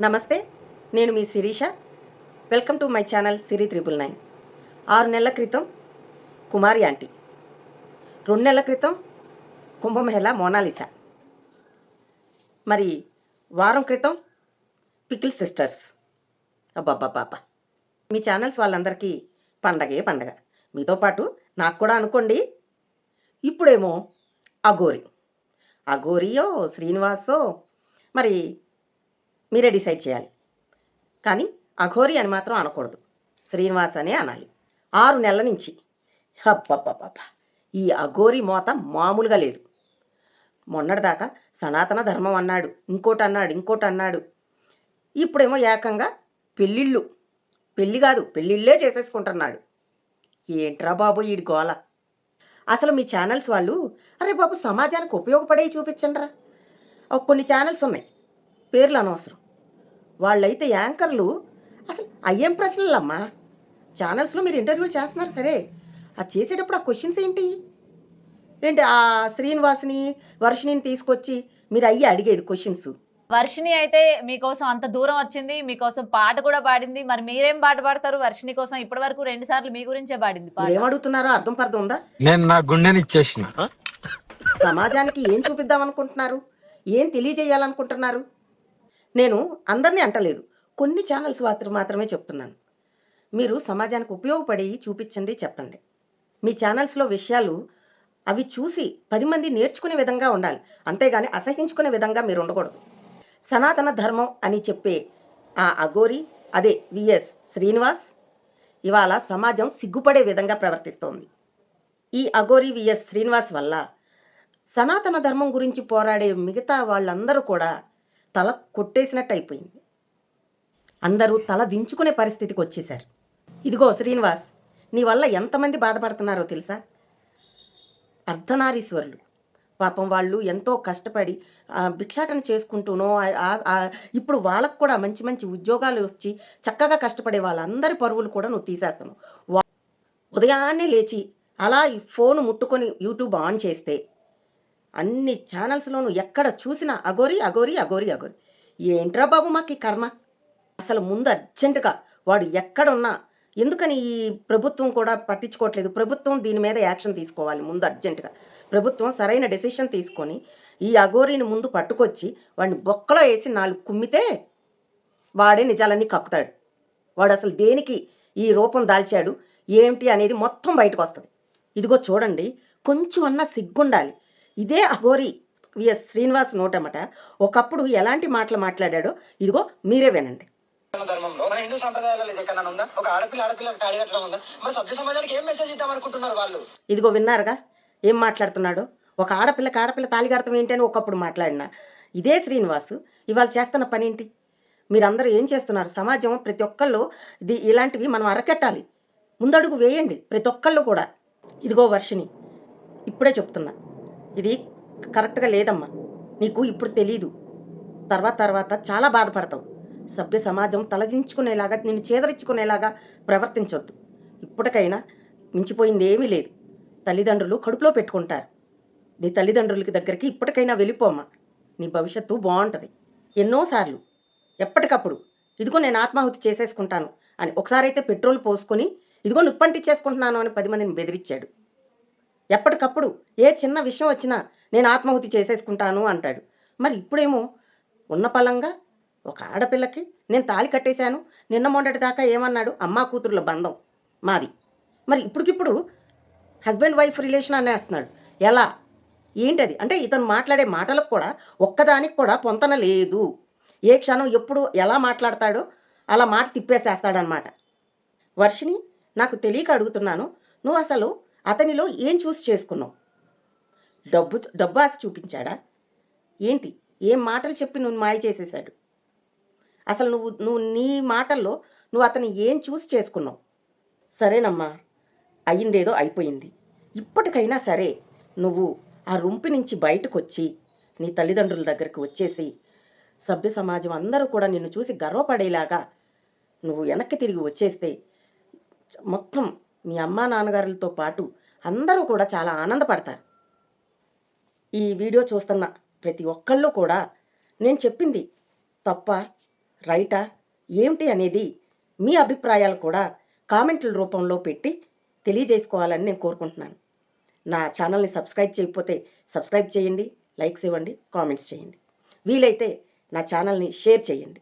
నమస్తే నేను మీ Shirisha. Welcome to my channel Siri triple nine. ఆరు నెలల క్రితం కుమారి ఆంటీ రెండు నెలల క్రితం కుంభమేళ మోనాలిసా. మరి వారం క్రితం పికిల్ సిస్టర్స్. అబ్బాబ్బాబ్బా మీ ఛానల్స్ వాళ్ళందరికీ పండగే పండగ. మీతో పాటు నాకు కూడా అనుకోండి. ఇప్పుడేమో అఘోరి. అఘోరియో శ్రీనివాసో మరి మీరే డిసైడ్ చేయాలి. కానీ అఘోరి అని మాత్రం అనకూడదు. శ్రీనివాస్ అనే అనాలి. ఆరు నెలల నుంచి హబ్బబ్బబ్బ ఈ అఘోరి మోత మామూలుగా లేదు. మొన్నటిదాకా సనాతన ధర్మం అన్నాడు ఇంకోటి అన్నాడు ఇంకోటి అన్నాడు. ఇప్పుడేమో ఏకంగా పెళ్ళిళ్ళు. పెళ్ళి కాదు పెళ్ళిళ్ళే చేసేసుకుంటున్నాడు. ఏంట్రా బాబు ఈడి గోల? అసలు మీ ఛానల్స్ వాళ్ళు అరే బాబు సమాజానికి ఉపయోగపడే చూపించండిరా. కొన్ని ఛానల్స్ ఉన్నాయి. పేర్లు అనవసరం. వాళ్ళైతే యాంకర్లు. అసలు అయ్యేం ప్రశ్నలు అమ్మా ఛానల్స్లో మీరు ఇంటర్వ్యూలు చేస్తున్నారు సరే. అది చేసేటప్పుడు ఆ క్వశ్చన్స్ ఏంటి? ఏంటి ఆ శ్రీనివాస్ని వర్షిణిని తీసుకొచ్చి మీరు అయ్యి అడిగేది క్వశ్చన్స్. వర్షిని అయితే మీకోసం అంత దూరం వచ్చింది మీకోసం పాట కూడా పాడింది. మరి మీరేం పాట పాడతారు? వర్షిని కోసం ఇప్పటి వరకు రెండు సార్లు మీ గురించే పాడింది ఏమడుగుతున్నారో అర్థం పర్థం ఉందా? నేను నా గుండెని ఇచ్చేసిన. సమాజానికి ఏం చూపిద్దాం అనుకుంటున్నారు ఏం తెలియజేయాలనుకుంటున్నారు? నేను అందరినీ అంటలేదు. కొన్ని ఛానల్స్ మాత్రమే చెప్తున్నాను. మీరు సమాజానికి ఉపయోగపడి చూపించండి చెప్పండి. మీ ఛానల్స్లో విషయాలు అవి చూసి పది మంది నేర్చుకునే విధంగా ఉండాలి. అంతేగాని అసహించుకునే విధంగా మీరు ఉండకూడదు. సనాతన ధర్మం అని చెప్పే ఆ అఘోరి అదే విఎస్ శ్రీనివాస్ ఇవాళ సమాజం సిగ్గుపడే విధంగా ప్రవర్తిస్తోంది. ఈ అఘోరి విఎస్ శ్రీనివాస్ వల్ల సనాతన ధర్మం గురించి పోరాడే మిగతా వాళ్ళందరూ కూడా తల కొట్టేసినట్టు అయిపోయింది. అందరూ తల దించుకునే పరిస్థితికి వచ్చేశారు. ఇదిగో శ్రీనివాస్ నీ వల్ల ఎంతమంది బాధపడుతున్నారో తెలుసా? అర్ధనారీశ్వరులు. పాపం వాళ్ళు ఎంతో కష్టపడి భిక్షాటన చేసుకుంటూనో ఇప్పుడు వాళ్ళకు కూడా మంచి మంచి ఉద్యోగాలు వచ్చి చక్కగా కష్టపడే వాళ్ళందరి పరువులు కూడా నువ్వు తీసేస్తాను ఉదయాన్నే లేచి అలా ఈ ఫోన్ ముట్టుకొని యూట్యూబ్ ఆన్ చేస్తే అన్ని ఛానల్స్లోనూ ఎక్కడ చూసినా అగోరి అగోరి అగోరి అగోరి ఏంట్రా బాబు మాకు ఈ కర్మ? అసలు ముందు అర్జెంటుగా వాడు ఎక్కడున్నా ఎందుకని ఈ ప్రభుత్వం కూడా పట్టించుకోవట్లేదు? ప్రభుత్వం దీని మీద యాక్షన్ తీసుకోవాలి ముందు అర్జెంటుగా. ప్రభుత్వం సరైన డెసిషన్ తీసుకొని ఈ అఘోరిని ముందు పట్టుకొచ్చి వాడిని బొక్కలో వేసి నాలుగు కుమ్మితే వాడే నిజాలన్నీ కక్కుతాడు. వాడు అసలు దేనికి ఈ రూపం దాల్చాడు? ఏమిటి అనేది మొత్తం బయటకు వస్తుంది. ఇదిగో చూడండి కొంచెం అన్నా సిగ్గుండాలి. ఇదే అఘోరి విఎస్ శ్రీనివాస్ నోటమట. ఒకప్పుడు ఎలాంటి మాటలు మాట్లాడాడో ఇదిగో మీరే వినండి. ధర్మంలో మన హిందూ సంప్రదాయాలలో ఇది ఉందా? ఒక ఆడపిల్ల ఆడపిల్ల తాడి కట్టడం ఉందా? మరి సభ్య సమాజానికి ఏం మెసేజ్ ఇద్దాం అనుకుంటున్నారు వాళ్ళు? ఇదిగో విన్నారుగా? ఏం మాట్లాడుతున్నాడో? ఒక ఆడపిల్లకి ఆడపిల్ల తాళి కడతాం ఏంటి అని ఒకప్పుడు మాట్లాడినా. ఇదే శ్రీనివాసు ఇవాళ చేస్తున్న పని ఏంటి మీరందరూ ఏం చేస్తున్నారు? సమాజం ప్రతి ఒక్కళ్ళు ఇది ఇలాంటివి మనం అరకెట్టాలి. ముందడుగు వేయండి ప్రతి ఒక్కళ్ళు కూడా. ఇదిగో వర్షిని ఇప్పుడే చెప్తున్నా. ఇది కరెక్ట్గా లేదమ్మా. నీకు ఇప్పుడు తెలీదు. తర్వాత తర్వాత చాలా బాధపడతావు సభ్య సమాజం తలదించుకునేలాగా నిన్ను చేదరించుకునేలాగా ప్రవర్తించవద్దు ఇప్పటికైనా మించిపోయింది ఏమీ లేదు. తల్లిదండ్రులు కడుపులో పెట్టుకుంటారు. నీ తల్లిదండ్రులకి దగ్గరికి ఇప్పటికైనా వెళ్ళిపోమ్మా. నీ భవిష్యత్తు బాగుంటుంది. ఎన్నోసార్లు ఎప్పటికప్పుడు. ఇదిగో నేను ఆత్మాహుతి చేసేసుకుంటాను అని. ఒకసారి అయితే పెట్రోల్ పోసుకొని ఇదిగో నిప్పంటిచ్చేసుకుంటున్నాను అని పది మందిని బెదిరించాడు ఎప్పటికప్పుడు ఏ చిన్న విషయం వచ్చినా నేను ఆత్మాహుతి చేసేసుకుంటాను అంటాడు. మరి ఇప్పుడేమో ఉన్న పలంగా ఒక ఆడపిల్లకి నేను తాళి కట్టేశాను నిన్న మొండటి దాకా ఏమన్నాడు? అమ్మా కూతురుల బంధం మాది. మరి ఇప్పటికిప్పుడు హస్బెండ్ వైఫ్ రిలేషన్ అనేస్తున్నాడు. ఎలా? ఏంటది? అంటే ఇతను మాట్లాడే మాటలకు కూడా ఒక్కదానికి కూడా పొంతన లేదు. ఏ క్షణం ఎప్పుడు ఎలా మాట్లాడతాడో అలా మాట తిప్పేసేస్తాడనమాట వర్షిని నాకు తెలియక అడుగుతున్నాను. నువ్వు అసలు అతనిలో ఏం చూసి చేసుకున్నావు? డబ్బు డబ్బు ఆశ చూపించాడా? ఏంటి? ఏం మాటలు చెప్పి నువ్వు మాయ చేసేశాడు? అసలు నువ్వు నువ్వు నీ మాటల్లో నువ్వు అతను ఏం చూసి చేసుకున్నావు? సరేనమ్మా అయ్యిందేదో అయిపోయింది. ఇప్పటికైనా సరే నువ్వు ఆ రుంపి నుంచి బయటకు వచ్చి నీ తల్లిదండ్రుల దగ్గరికి వచ్చేసి సభ్య సమాజం అందరూ కూడా నిన్ను చూసి గర్వపడేలాగా నువ్వు వెనక్కి తిరిగి వచ్చేస్తే మొత్తం మీ అమ్మా నాన్నగారులతో పాటు అందరూ కూడా చాలా ఆనందపడతారు. ఈ వీడియో చూస్తున్న ప్రతి ఒక్కళ్ళు కూడా నేను చెప్పింది తప్ప రైటా ఏమిటి అనేది మీ అభిప్రాయాలు కూడా కామెంట్ల రూపంలో పెట్టి తెలియజేసుకోవాలని నేను కోరుకుంటున్నాను. నా ఛానల్ని సబ్స్క్రైబ్ చేయకపోతే సబ్స్క్రైబ్ చేయండి లైక్స్ ఇవ్వండి కామెంట్స్ చేయండి. వీలైతే నా ఛానల్ని షేర్ చేయండి.